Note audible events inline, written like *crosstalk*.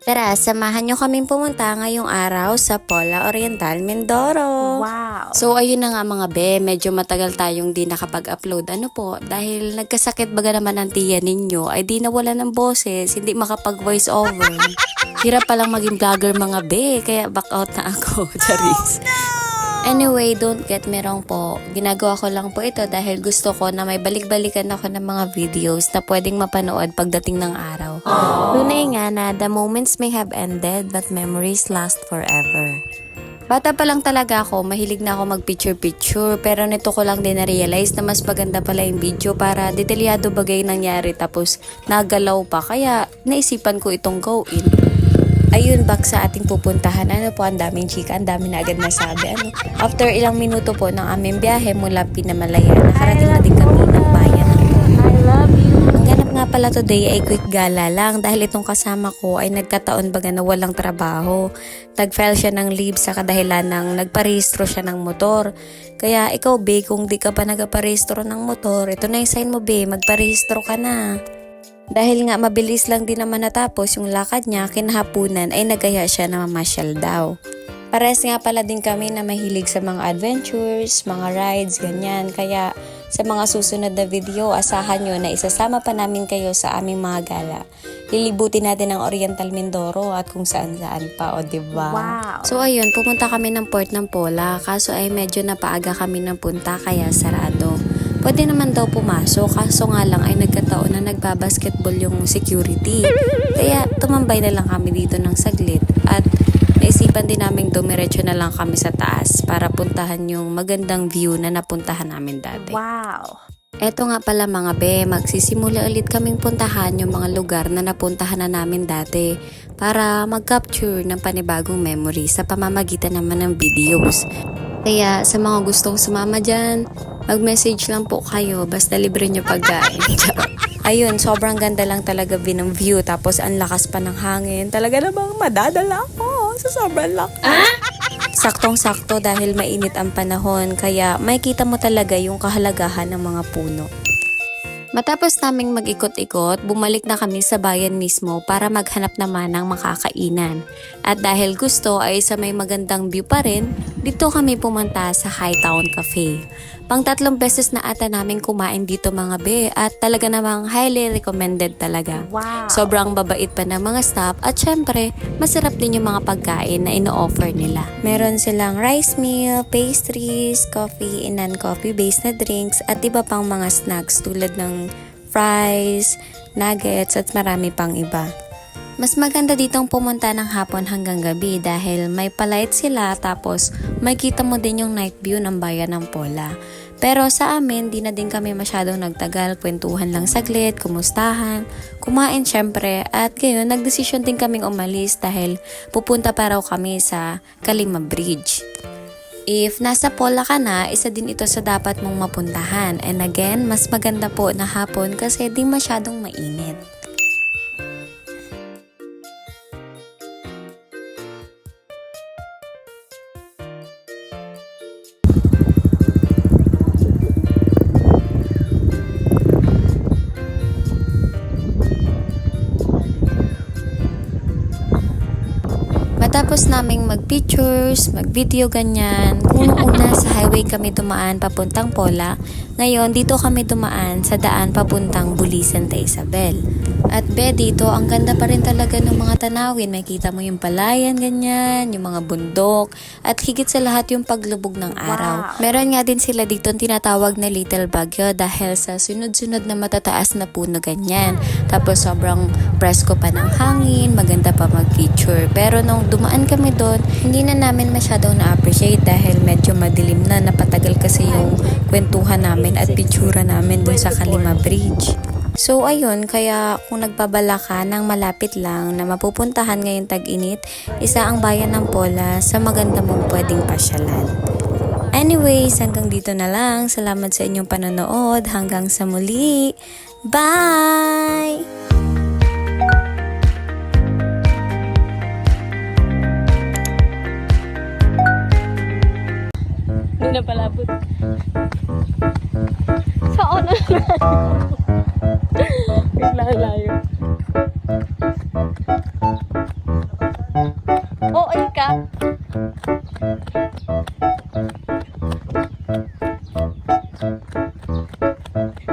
Tara, samahan nyo kaming pumunta ngayong araw sa Pola Oriental, Mindoro. Wow. So ayun na nga mga be, medyo matagal tayong di nakapag-upload. Ano po, dahil nagkasakit baga naman ang tiya ninyo, ay di nawala ng boses, hindi makapag-voice over. *laughs* Hirap palang maging vlogger mga be, kaya back out na ako, *laughs* Charis. Anyway, don't get me wrong po. Ginagawa ko lang po ito dahil gusto ko na may balik-balikan ako ng mga videos na pwedeng mapanood pagdating ng araw. Tunay nga na the moments may have ended but memories last forever. Bata pa lang talaga ako, mahilig na ako mag-picture-picture pero nito ko lang din na-realize na mas maganda pala yung video para detalyado bagay nangyari tapos nagalaw pa kaya naisipan ko itong gawin. Ayun, back sa ating pupuntahan. Ano po, ang daming chika, ang dami na agad nasabi. Ano, after ilang minuto po ng aming biyahe mula Pinamalaya, nakarating na din kami ng bayan ng I love you. ang ganap nga pala today ay quick gala lang dahil itong kasama ko ay nagkataon baga na walang trabaho. Tag-file siya ng leave sa kadahilan ng nagparehistro siya ng motor. Kaya ikaw, be, kung di ka pa nagparehistro ng motor, ito na yung sign mo, be, magparehistro ka na. Dahil nga mabilis lang din naman natapos yung lakad niya, kinahapunan ay nagaya siya na mamasyal daw. Pares nga pala din kami na mahilig sa mga adventures, mga rides, ganyan. Kaya sa mga susunod na video, asahan nyo na isasama pa namin kayo sa aming mga gala. Lilibutin natin ang Oriental Mindoro at kung saan-saan pa, o diba? Wow. So ayun, pumunta kami ng port ng Pola, kaso ay medyo napaaga kami ng punta kaya sarado. Pwede naman daw pumasok, kaso nga lang ay nagkataon na nagbabasketball yung security. Kaya tumambay na lang kami dito ng saglit at naisipan din namin dumiretso na lang kami sa taas para puntahan yung magandang view na napuntahan namin dati. Wow. Eto nga pala mga be, magsisimula ulit kaming puntahan yung mga lugar na napuntahan na namin dati para mag-capture ng panibagong memory sa pamamagitan naman ng videos. Kaya sa mga gustong sumama dyan, mag-message lang po kayo basta libre nyo pagkain. *laughs* Ayun, sobrang ganda lang talaga ng view tapos ang lakas pa ng hangin. Talaga namang madadala ako sa sobrang lakas. Saktong-sakto dahil mainit ang panahon kaya makikita mo talaga yung kahalagahan ng mga puno. Matapos naming mag-ikot-ikot, bumalik na kami sa bayan mismo para maghanap naman ng makakainan. At dahil gusto ay sa may magandang view pa rin, dito kami pumunta sa Hightown Cafe. Pang tatlong beses na ata namin kumain dito mga be at talaga namang highly recommended talaga. Wow. Sobrang babait pa ng mga staff at syempre, masarap din yung mga pagkain na ino-offer nila. Meron silang rice meal, pastries, coffee and non-coffee based na drinks at iba pang mga snacks tulad ng fries, nuggets at marami pang iba. Mas maganda ditong pumunta ng hapon hanggang gabi dahil may palight sila tapos makita mo din yung night view ng bayan ng Pola. Pero sa amin, di na din kami masyadong nagtagal, kwentuhan lang saglit, kumustahan, kumain syempre, at gayon nagdesisyon din kaming umalis dahil pupunta pa raw kami sa Kalima Bridge. If nasa Pola ka na, isa din ito sa dapat mong mapuntahan. And again, mas maganda po na hapon kasi di masyadong mainit. Matapos naming mag-pictures, mag-video ganyan, unang-una sa highway kami dumaan papuntang Pola, ngayon dito kami dumaan sa daan papuntang Bulisan Isabel. At be, dito ang ganda pa rin talaga ng mga tanawin. Makita mo yung palayan ganyan, yung mga bundok, at higit sa lahat yung paglubog ng araw. Wow. Meron nga din sila dito tinatawag na Little Bagyo dahil sa sunod-sunod na matataas na puno ganyan. Tapos sobrang presko pa ng hangin, maganda pa mag-picture. Pero nung dumaan kami doon, hindi na namin masyadong na-appreciate dahil medyo madilim na napatagal kasi yung kwentuhan namin at pictura namin doon sa Kalima Bridge. So ayun, kaya kung nagbabala ka ng malapit lang na mapupuntahan ngayong tag-init, isa ang bayan ng Pola sa maganda mong pwedeng pasyalan. Anyways, hanggang dito na lang. Salamat sa inyong panonood. Hanggang sa muli. Bye! Hindi na palabot. Saan *laughs* Naglalayo. Oo, oh, ikap. Thank